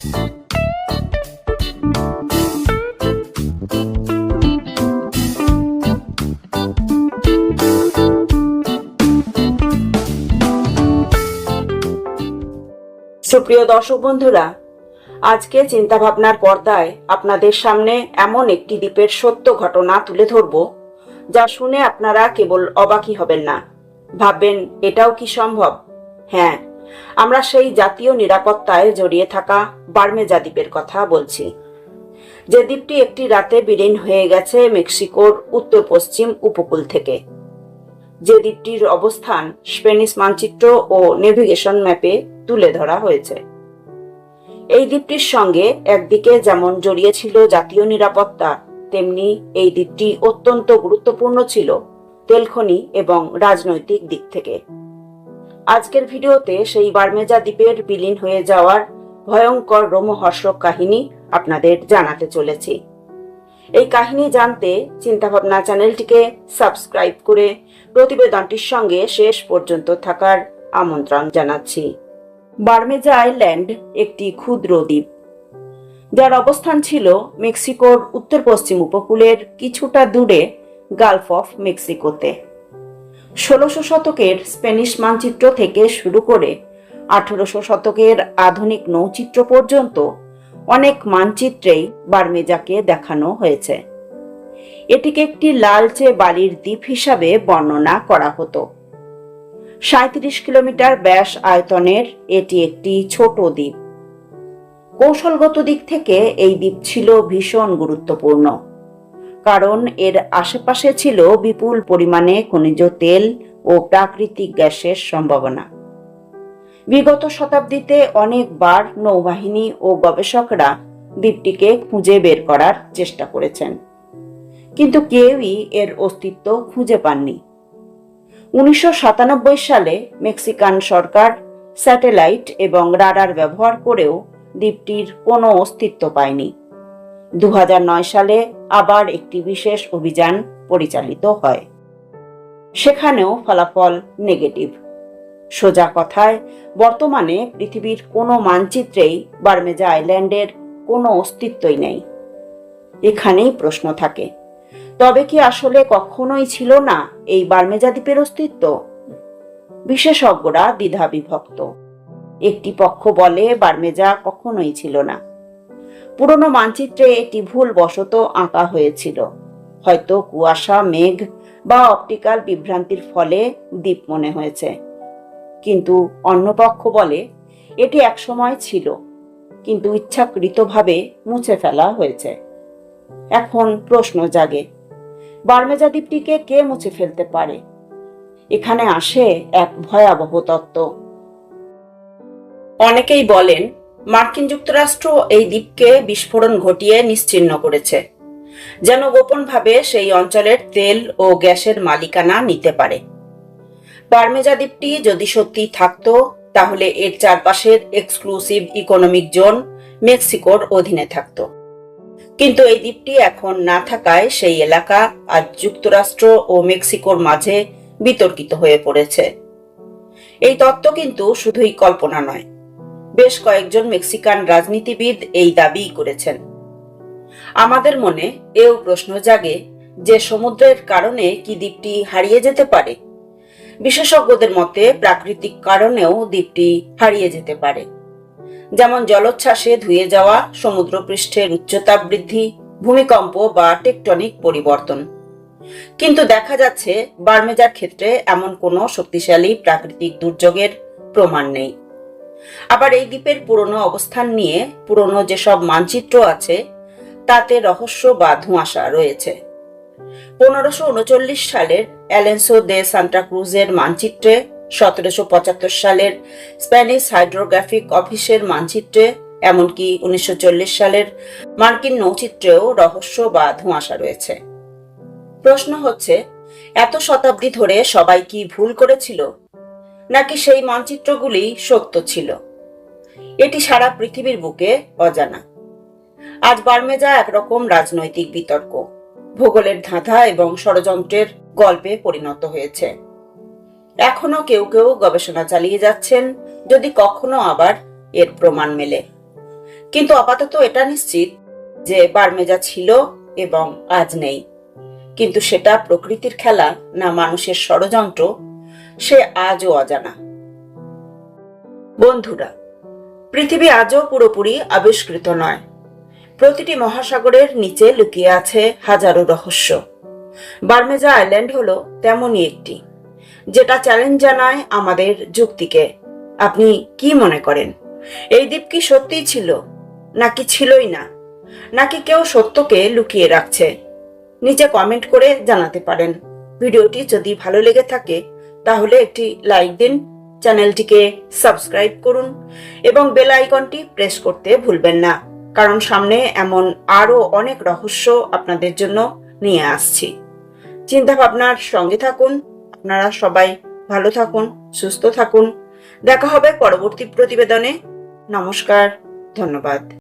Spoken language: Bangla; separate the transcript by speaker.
Speaker 1: সুপ্রিয় দর্শক বন্ধুরা, আজকে চিন্তা ভাবনার পর্দায় আপনাদের সামনে এমন একটি দ্বীপের সত্য ঘটনা তুলে ধরব, যা শুনে আপনারা কেবল অবাকই হবেন না। ভাববেন, এটাও কি সম্ভব? হ্যাঁ আমরা সেই জাতীয় নিরাপত্তায় জড়িয়ে থাকা বার্মেজা দ্বীপের কথা বলছি। যে দ্বীপটি একটি রাতে বিলীন হয়ে গেছে মেক্সিকোর উত্তর পশ্চিম উপকূল থেকে। যে দ্বীপটির অবস্থান স্পেনিশ মানচিত্র ও নেভিগেশন ম্যাপে তুলে ধরা হয়েছে। এই দ্বীপটির সঙ্গে একদিকে যেমন জড়িয়ে ছিল জাতীয় নিরাপত্তা, তেমনি এই দ্বীপটি অত্যন্ত গুরুত্বপূর্ণ ছিল তেলখনি এবং রাজনৈতিক দিক থেকে। আজকের ভিডিওতে সেই বার্মেজা দ্বীপের বিলীন হয়ে যাওয়ার ভয়ঙ্কর রোমহর্ষক কাহিনী আপনাদের জানাতে চলেছি। এই কাহিনী জানতে চিন্তাভাবনা চ্যানেলটিকে সাবস্ক্রাইব করে প্রতিবেদনটির সঙ্গে শেষ পর্যন্ত থাকার আমন্ত্রণ জানাচ্ছি। বার্মেজা আইল্যান্ড একটি ক্ষুদ্র দ্বীপ। যার অবস্থান ছিল মেক্সিকোর উত্তর পশ্চিম উপকূলের কিছুটা দূরে গালফ অফ মেক্সিকোতে। ষোলোশো শতকের স্প্যানিশ মানচিত্র থেকে শুরু করে আঠেরোশো শতকের আধুনিক নৌচিত্র পর্যন্ত অনেক মানচিত্রেই বার্মেজাকে দেখানো হয়েছে। এটিকে একটি লালচে বালির দ্বীপ হিসাবে বর্ণনা করা হতো। সাঁত্রিশ কিলোমিটার ব্যাস আয়তনের এটি একটি ছোট দ্বীপ। কৌশলগত দিক থেকে এই দ্বীপ ছিল ভীষণ গুরুত্বপূর্ণ। কারণ এর আশেপাশে ছিল বিপুল পরিমাণে খনিজ তেল ও প্রাকৃতিক গ্যাসের সম্ভাবনা। বিগত শতাব্দীতে অনেকবার নৌবাহিনী ও গবেষকরা দ্বীপটিকে খুঁজে বের করার চেষ্টা করেছেন। কিন্তু কেউই এর অস্তিত্ব খুঁজে পাননি। উনিশশো সাতানব্বই সালে মেক্সিকান সরকার স্যাটেলাইট এবং রাডার ব্যবহার করেও দ্বীপটির কোনো অস্তিত্ব পায়নি। দু হাজার নয় সালে আবার একটি বিশেষ অভিযান পরিচালিত হয়। সেখানেও ফলাফল নেগেটিভ। সোজা কথায়, বর্তমানে পৃথিবীর কোনো মানচিত্রেই বার্মেজা আইল্যান্ডের কোনো অস্তিত্বই নেই। এখানেই প্রশ্ন থাকে, তবে কি আসলে কখনোই ছিল না এই বার্মেজা দ্বীপের অস্তিত্ব? বিশেষজ্ঞরা দ্বিধা বিভক্ত একটি পক্ষ বলে বার্মেজা কখনোই ছিল না। পুরনো মানচিত্রে এটি ভুল বশত আঁকা হয়েছিল। হয়তো কুয়াশা, মেঘ বা অপটিক্যাল বিভ্রান্তির ফলে দ্বীপ মনে হয়েছে। কিন্তু অন্য পক্ষ বলে, এটি একসময় ছিল, কিন্তু ইচ্ছাকৃতভাবে মুছে ফেলা হয়েছে। এখন প্রশ্ন জাগে, বার্মেজা দ্বীপটিকে কে মুছে ফেলতে পারে? এখানে আসে এক ভয়াবহ তত্ত্ব। অনেকেই বলেন মার্কিন যুক্তরাষ্ট্র এই দ্বীপকে বিস্ফোরণ ঘটিয়ে নিশ্চিহ্ন করেছে, যেন গোপনভাবে সেই অঞ্চলের তেল ও গ্যাসের মালিকানা নিতে পারে। পারমেজা দ্বীপটি যদি সত্যি থাকতো, তাহলে এর চারপাশের এক্সক্লুসিভ ইকোনমিক জোন মেক্সিকোর অধীনে থাকতো। কিন্তু এই দ্বীপটি এখন না থাকায় সেই এলাকা আজ যুক্তরাষ্ট্র ও মেক্সিকোর মাঝে বিতর্কিত হয়ে পড়েছে। এই তত্ত্ব কিন্তু শুধুই কল্পনা নয় বেশ কয়েকজন মেক্সিকান রাজনীতিবিদ এই দাবি করেছেন। আমাদের মনে এও প্রশ্ন জাগে যে সমুদ্রের কারণে কি দ্বীপটি হারিয়ে যেতে পারে। বিশেষজ্ঞদের মতে প্রাকৃতিক কারণেও দ্বীপটি হারিয়ে যেতে পারে। যেমন জলোচ্ছ্বাসে ধুয়ে যাওয়া, সমুদ্রপৃষ্ঠের উচ্চতা বৃদ্ধি, ভূমিকম্প বা টেকটনিক পরিবর্তন। কিন্তু দেখা যাচ্ছে বার্মেজার ক্ষেত্রে এমন কোনো শক্তিশালী প্রাকৃতিক দুর্যোগের প্রমাণ নেই। আবার এই দ্বীপের পুরনো অবস্থান নিয়ে পুরনো যেসব মানচিত্র আছে, তাতে রহস্য বা ধোঁয়াশা রয়েছে। পনেরোশো উনচল্লিশ সালের অ্যালেন্সো দে সান্টা ক্রুজের মানচিত্রে, সতেরোশো পঁচাত্তর সালের স্প্যানিশ হাইড্রোগ্রাফিক অফিসের মানচিত্রে, এমনকি উনিশশো চল্লিশ সালের মার্কিন নৌচিত্রেও রহস্য বা ধোঁয়াশা রয়েছে। প্রশ্ন হচ্ছে, এত শতাব্দী ধরে সবাই কি ভুল করেছিল? নাকি সেই মানচিত্রগুলি সত্য ছিল? এটি সারা পৃথিবীর বুকে অজানা। আজ বার্মেজা একরকম রাজনৈতিক বিতর্ক। ভূগোলের ধাঁধা এবং ষড়যন্ত্রের গল্পে পরিণত হয়েছে। এখনও কেউ কেউ গবেষণা চালিয়ে যাচ্ছেন, যদি কখনো আবার এর প্রমাণ মেলে। কিন্তু আপাতত এটা নিশ্চিত যে বার্মেজা ছিল এবং আজ নেই। কিন্তু সেটা প্রকৃতির খেলা না মানুষের ষড়যন্ত্র সে আজও অজানা। বন্ধুরা, পৃথিবী আজও পুরোপুরি আবিষ্কৃত নয়। প্রতিটি মহাসাগরের নিচে লুকিয়ে আছে হাজারো রহস্য। বার্মেজা আইল্যান্ড হলো তেমনই একটি, যেটা চ্যালেঞ্জ জানায় আমাদের যুক্তিকে। আপনি কি মনে করেন, এই দ্বীপ কি সত্যিই ছিল, নাকি ছিলই না? নাকি কেউ সত্যকে লুকিয়ে রাখছে? নিচে কমেন্ট করে জানাতে পারেন। ভিডিওটি যদি ভালো লেগে থাকে তাহলে একটি লাইক দিন চ্যানেলটিকে সাবস্ক্রাইব করুন এবং বেল আইকনটি প্রেস করতে ভুলবেন না, কারণ সামনে এমন আরও অনেক রহস্য আপনাদের জন্য নিয়ে আসছি। চিন্তা ভাবনার সঙ্গে থাকুন, আপনারা সবাই ভালো থাকুন, সুস্থ থাকুন। দেখা হবে পরবর্তী প্রতিবেদনে। নমস্কার, ধন্যবাদ।